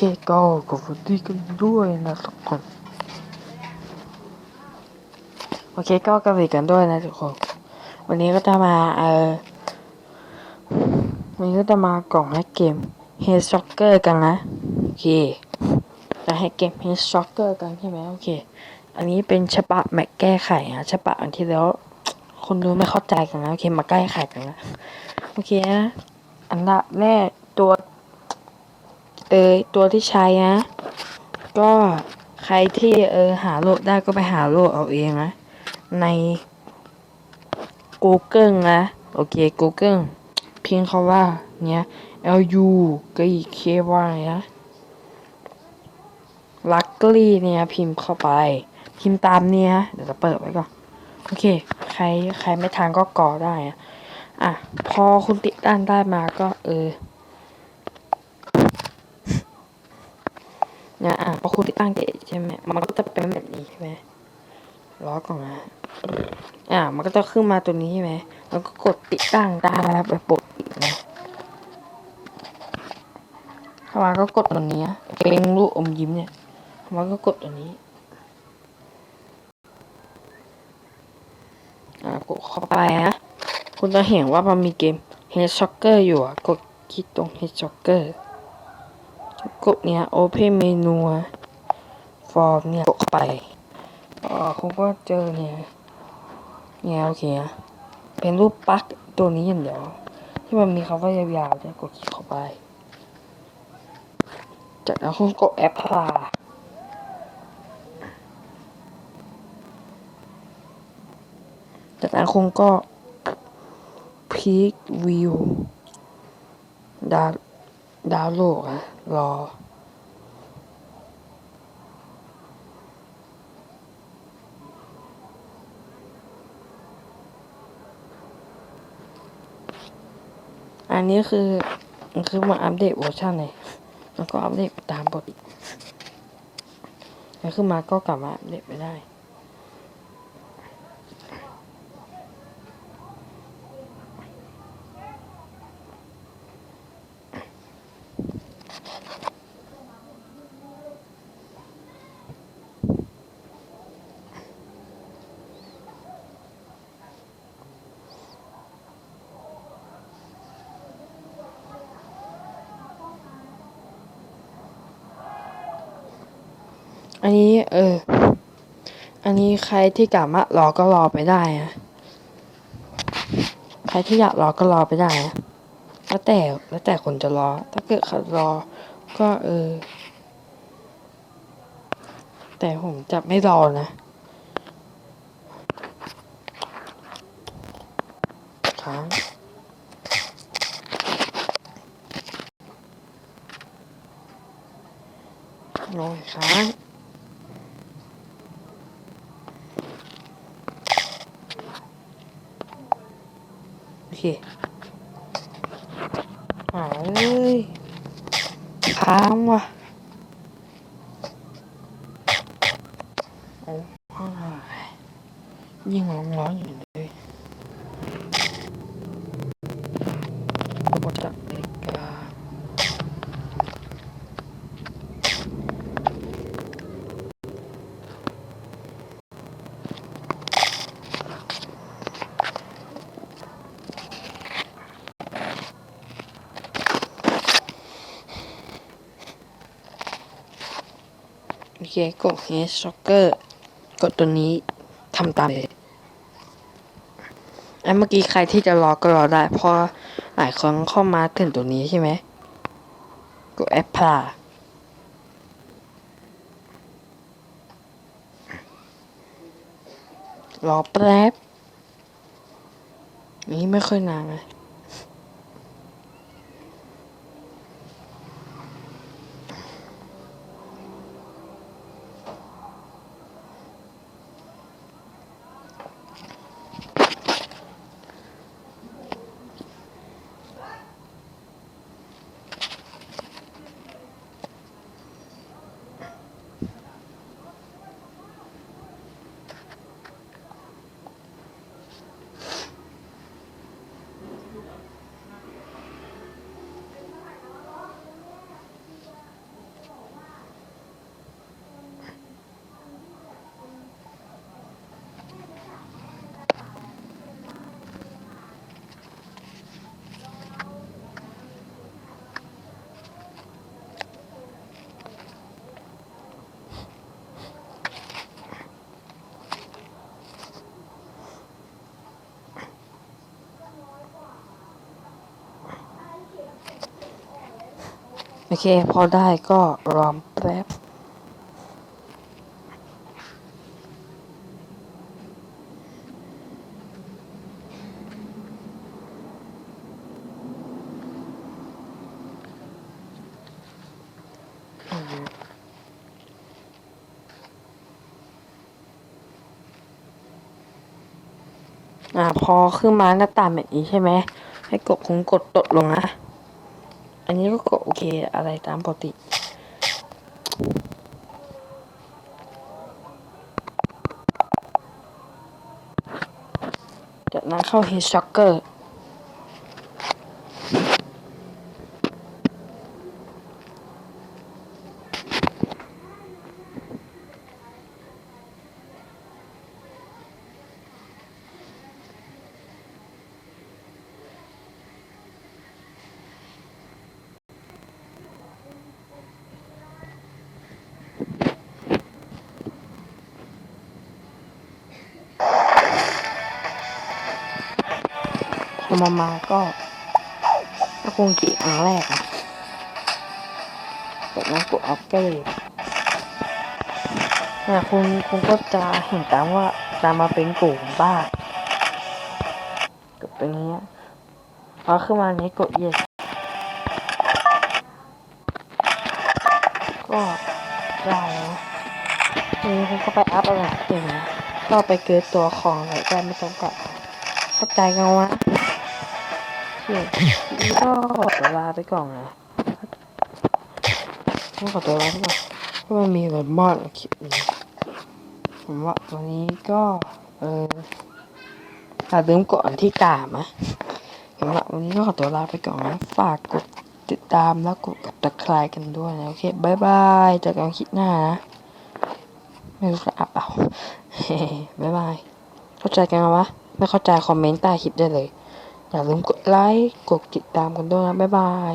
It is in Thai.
เคก็ขอบคุณที่กันด้วยนะทุกคน โอเคก็กระดิกันด้วยนะทุกคน วันนี้ก็จะมาเออวันนี้ก็จะมากล่องให้เกม Head Shocker กันนะ โอเค จะให้เกม Head Shocker กันใช่ไหมโอเค อันนี้เป็นฉบับแม็กแก้ไขนะฉบับอันที่แล้วคนดูไม่เข้าใจกันนะโอเคมาแก้ไขกันนะ โอเคนะ อันดับแรกตัว เออตัวที่ใช้นะ ก็ใครที่เออหาโหลดได้ก็ไปหาโหลดเอาเองนะ ใน Google นะ โอเค Google เพียงเขาว่าเนี้ย L U G K Y นะลักกลี่เนี่ยพิมพ์เข้าไป พิมพ์ตามเนี่ยเดี๋ยวจะเปิดไว้ก่อน โอเค ใครใครไม่ทานก็กอได้อะอะ พอคุณติดตั้งได้มาก็เออ นะอะพอคุณติดตั้งเสร็จใช่ไหมมันก็จะเป็นแบบนี้ใช่ไหมล้อก่อนนะอะมันก็จะขึ้นมาตัวนี้ใช่ไหมแล้วก็กดติดตั้งได้แล้วไปปลดนะเข้ามาก็กดตัวนี้เป็นรูปอมยิ้มเนี่ยเข้ามาก็กดตัวนี้อะกดเข้าไปนะคุณจะเห็นว่ามันมีเกม Head Shocker อยู่อะกดคลิกตรง Head Shocker กดเนี้ย Open Menu อะ Form เนี่ยกดเข้าไปอ่าคุณก็เจอเนี่ยเนี่ยโอเคเป็นรูปปลั๊กตัวนี้อย่างเดียว ที่มันมีคำว่ายาวๆจะกดคลิกเข้าไป จากนั้นคุณกดแอปพลาจากนั้นคุณก็พลิกวิวดาวดาวโลดอะรอ อันนี้คือคือมาอัปเดตเวอร์ชันเลยแล้วก็อัปเดตตามบทอีกแล้วขึ้นมาก็กลับมาอัปเดตไม่ได้ อันนี้ เออ อันนี้ใครที่กลับมารอก็รอไปได้นะใครที่อยากรอก็รอไปได้นะแล้วแต่แล้วแต่คนจะรอ ถ้าเกิดเขารอ ก็เออ แต่ผมจะไม่รอนะค้างรออีกค้าง โอเคหายเลยค้างว่ะโอ้ยยิ่งร้อนร้อนอยู่เลยระบบจับนาฬิกาโอ เคกด Head Shocker กดตัวนี้ทำตามเลยไอ้เมื่อกี้ใครที่จะรอก็รอได้ เพราะหลายคนเข้ามาถึงตัวนี้ใช่ไหมกดแอปพลารอแป๊บ นี้ไม่ค่อยนานเลย โอเค พอได้ก็รอมแป๊บอ่าพอขึ้นมาหน้าตาแบบนี้ใช่ไหมให้กดคงกดตดลงนะ อันนี้ก็กโอเคอะไรตามปกติ จากนั้นเข้า Head Shocker มามาก็ก็คงกี่ครั้งแรกอะจากนั้นกดอัพเกรดเนี่ยคุณคุณก็จะเห็นตามว่าตามมาเป็นกลุ่มบ้านกดตรงนี้พอขึ้นมานี้กด yes ก็ได้แล้วนี้คุณก็ไปอัพอะไรอย่างเงี้ยก็ไปเกิดตัวของอะไรก็ไม่ต้องกลับเข้าใจกันวะ เที่ยงนี่ก็ขอตัวลาไปก่อนนะต้องขอตัวลาไปก่อนเพราะมันมีอะไรมาคลิปนี้ผมว่าวันนี้ก็ เอออย่าลืมกดอันที่กามนะสำหรับวันนี้ก็ขอตัวลาไปก่อนนะ ฝากกดติดตามแล้วกดกับตะไคร้กันด้วยนะ โอเคบายบายเจอกันคลิปหน้านะ ไม่รู้จะอัพเอาเฮ้บายบาย เข้าใจกันไหมวะ ไม่เข้าใจคอมเมนต์ใต้คลิปได้เลย อย่าลืมกดไลค์ กดติดตามกันด้วยนะ บ๊ายบาย